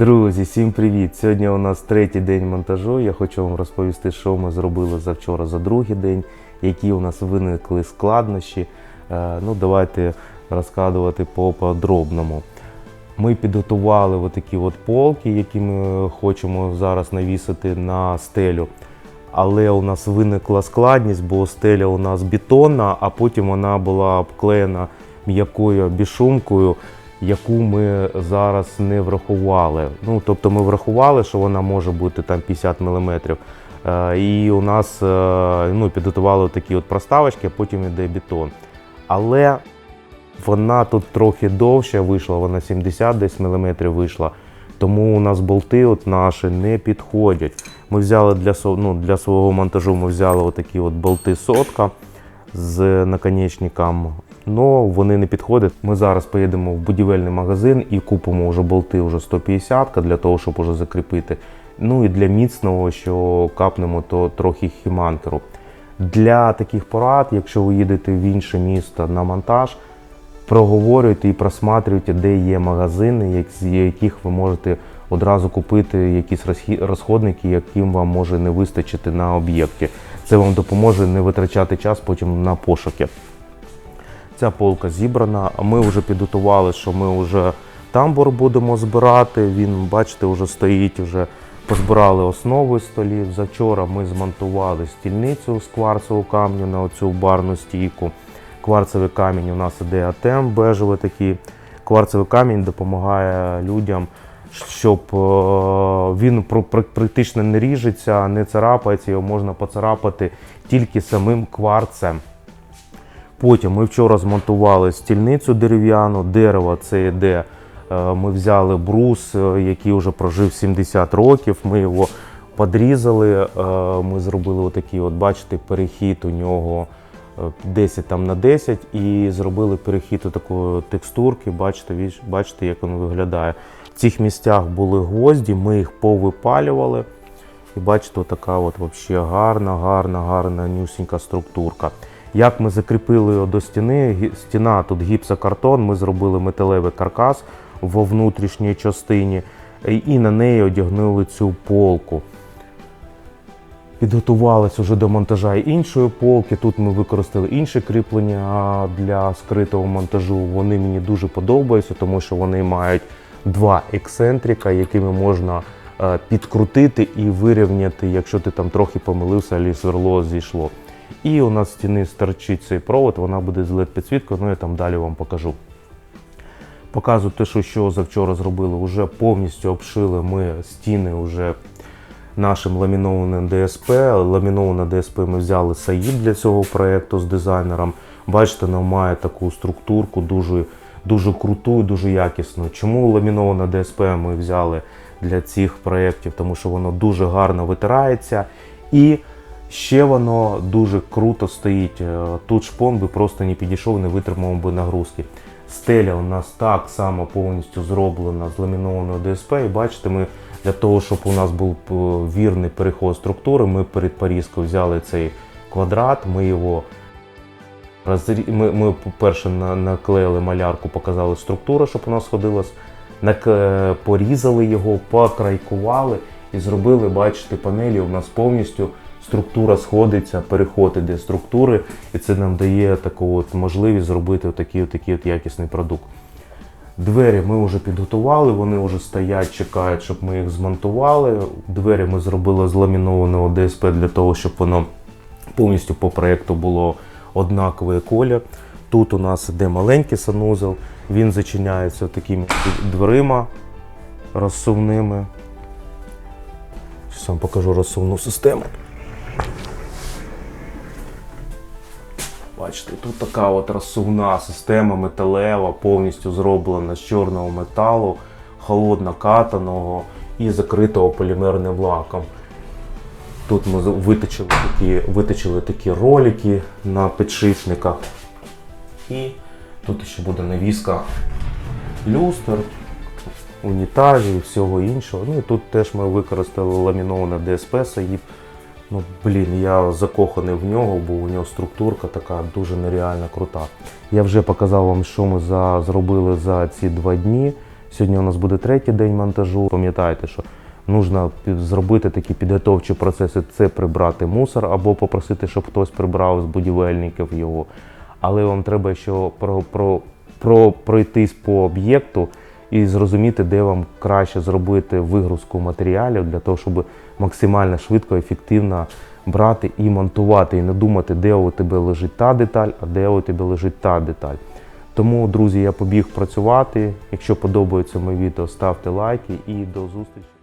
Друзі, всім привіт! Сьогодні у нас третій день монтажу. Я хочу вам розповісти, що ми зробили за вчора за другий день, які у нас виникли складнощі. Е, Ну, давайте розказувати по подробному. Ми підготували отакі от полки, які ми хочемо зараз навісити на стелю. Але у нас виникла складність, бо стеля у нас бетонна, а потім вона була обклеєна м'якою бішумкою, яку ми зараз не врахували. Ну, тобто ми врахували, що вона може бути там 50 мм. І у нас е, ну, підготували такі от проставочки, а потім йде бетон. Але вона тут трохи довше вийшла, вона 70 десь міліметрів вийшла. Тому у нас болти от наші не підходять. Ми взяли для, ну, для свого монтажу ми взяли отакі от болти сотка з наконечником. Але вони не підходять. Ми зараз поїдемо в будівельний магазин і купимо вже болти вже 150 для того, щоб уже закріпити. Ну і для міцного, що капнемо, то трохи хіманкеру. Для таких порад, якщо ви їдете в інше місто на монтаж, проговорюйте і просматрюйте, де є магазини, з яких ви можете одразу купити якісь розходники, яким вам може не вистачити на об'єкті. Це вам допоможе не витрачати час потім на пошуки. Ця полка зібрана, ми вже підготували, що ми вже тамбур будемо збирати. Він, бачите, вже стоїть, вже позбирали основи столів. Завчора ми змонтували стільницю з кварцевого камню на оцю барну стійку. Кварцевий камінь у нас іде атем бежевий такий. Кварцевий камінь допомагає людям, щоб е, він пр- пр- практично не ріжеться, не царапається, його можна поцарапати тільки самим кварцем. Потім ми вчора змонтували стільницю дерев'яну, дерево це йде. е, Ми взяли брус, е, який вже прожив 70 років. Ми його подрізали. е, Ми зробили отакий, от бачите, перехід у нього е, 10 там на 10 і зробили перехід у такої текстурки. Бачите, бачите, як він виглядає. В цих місцях були гвозді, ми їх повипалювали. І бачите, така от вообще гарна, гарна, гарна нюсінька структурка. Як ми закріпили його до стіни, стіна тут гіпсокартон, ми зробили металевий каркас во внутрішній частині і- на неї одягнули цю полку. Підготувалися вже до монтажа іншої полки. Тут ми використали інші кріплення для скритого монтажу. Вони мені дуже подобаються, тому що вони мають два ексцентрика, якими можна е, підкрутити і вирівняти, якщо ти там трохи помилився, або сверло зійшло. І у нас стіни стерчить цей провод, вона буде з led підсвіткою, ну я там далі вам покажу. Показую те, що, що завчора зробили. Вже повністю обшили ми стіни вже нашим ламінованим ДСП. Ламіноване ДСП ми взяли Саїд для цього проєкту з дизайнером. Бачите, воно має таку структурку дуже, дуже круту і дуже якісну. Чому ламіноване ДСП ми взяли для цих проєктів? Тому що воно дуже гарно витирається і ще воно дуже круто стоїть. Е, Тут шпон би просто не підійшов, не витримав би нагрузки. Стеля у нас так само повністю зроблена з ламінованого ДСП. І бачите, ми для того, щоб у нас був е, вірний переход структури, ми перед порізкою взяли цей квадрат, ми його розрі... ми, ми по-перше, наклеїли малярку, показали структуру, щоб у нас сходилась, нак... е, порізали його, покрайкували і зробили, бачите, панелі. У нас повністю структура сходиться, переход іде структури, і це нам дає таку от можливість зробити такий, такий от якісний продукт. Двері ми вже підготували, вони вже стоять, чекають, щоб ми їх змонтували. Двері ми зробили з ламінованого ДСП для того, щоб воно повністю по проєкту було однаковий колір. Тут у нас іде маленький санузел, він зачиняється такими дверима розсувними. Вам покажу розсувну систему. Бачите, тут така от розсувна система металева, повністю зроблена з чорного металу, холодно катаного і закритого полімерним лаком. Тут ми виточили такі, виточили такі ролики на підшипниках. І тут ще буде навіска люстр, унітазів і всього іншого. Ну і тут теж ми використали ламіноване ДСП Саїб. Ну, блін, я закоханий в нього, бо у нього структурка така дуже нереально крута. Я вже показав вам, що ми за, зробили за ці два дні. Сьогодні у нас буде третій день монтажу. Пам'ятайте, що нужно зробити такі підготовчі процеси: це прибрати мусор або попросити, щоб хтось прибрав з будівельників його. Але вам треба ще про, про, про, пройтись по об'єкту і зрозуміти, де вам краще зробити вигрузку матеріалів для того, щоб максимально швидко, ефективно брати і монтувати, і не думати, де у тебе лежить та деталь, а де у тебе лежить та деталь. Тому, друзі, я побіг працювати. Якщо подобається моє відео, ставте лайки і до зустрічі.